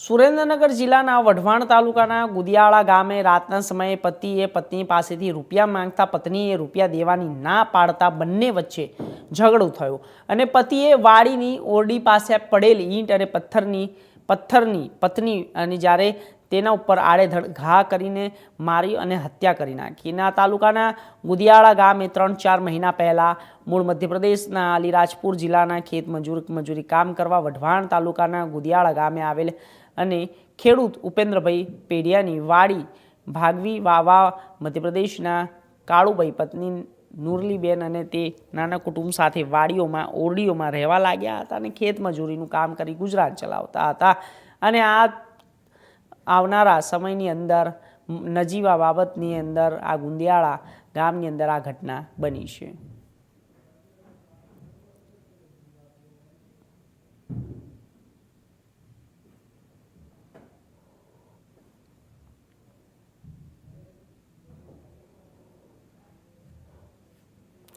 સુરેન્દ્રનગર જિલ્લાના વઢવાણ તાલુકાના ગુદિયાળા ગામે રાતના સમયે પતિએ પત્ની પાસેથી રૂપિયા માંગતા પત્નીએ રૂપિયા દેવાની ના પાડતા બંને વચ્ચે ઝઘડો થયો અને પતિએ વાડીની ઓરડી પાસે પડેલ ઈંટ અને પથ્થરની પથ્થરની પત્ની અને જ્યારે તેના ઉપર આડેધડ ઘા કરીને મારી અને હત્યા કરી નાખી. ના તાલુકાના ગુદિયાળા ગામે ત્રણ ચાર મહિના પહેલાં મૂળ મધ્યપ્રદેશના અલીરાજપુર જિલ્લાના ખેત મજૂર મજૂરી કામ કરવા વઢવાણ તાલુકાના ગુદિયાળા ગામે આવેલ અને ખેડૂત ઉપેન્દ્રભાઈ પેઢિયાની વાડી ભાગવી વાવા મધ્યપ્રદેશના કાળુભાઈ પત્ની નુરલીબેન અને તે નાના કુટુંબ સાથે વાડીઓમાં, ઓરડીઓમાં રહેવા લાગ્યા હતા અને ખેતમજૂરીનું કામ કરી ગુજરાત ચલાવતા હતા. અને આ આવનારા સમયની અંદર, નજીવા બાબતની અંદર આ ગુંદિયાળા ગામની અંદર આ ઘટના બની છે.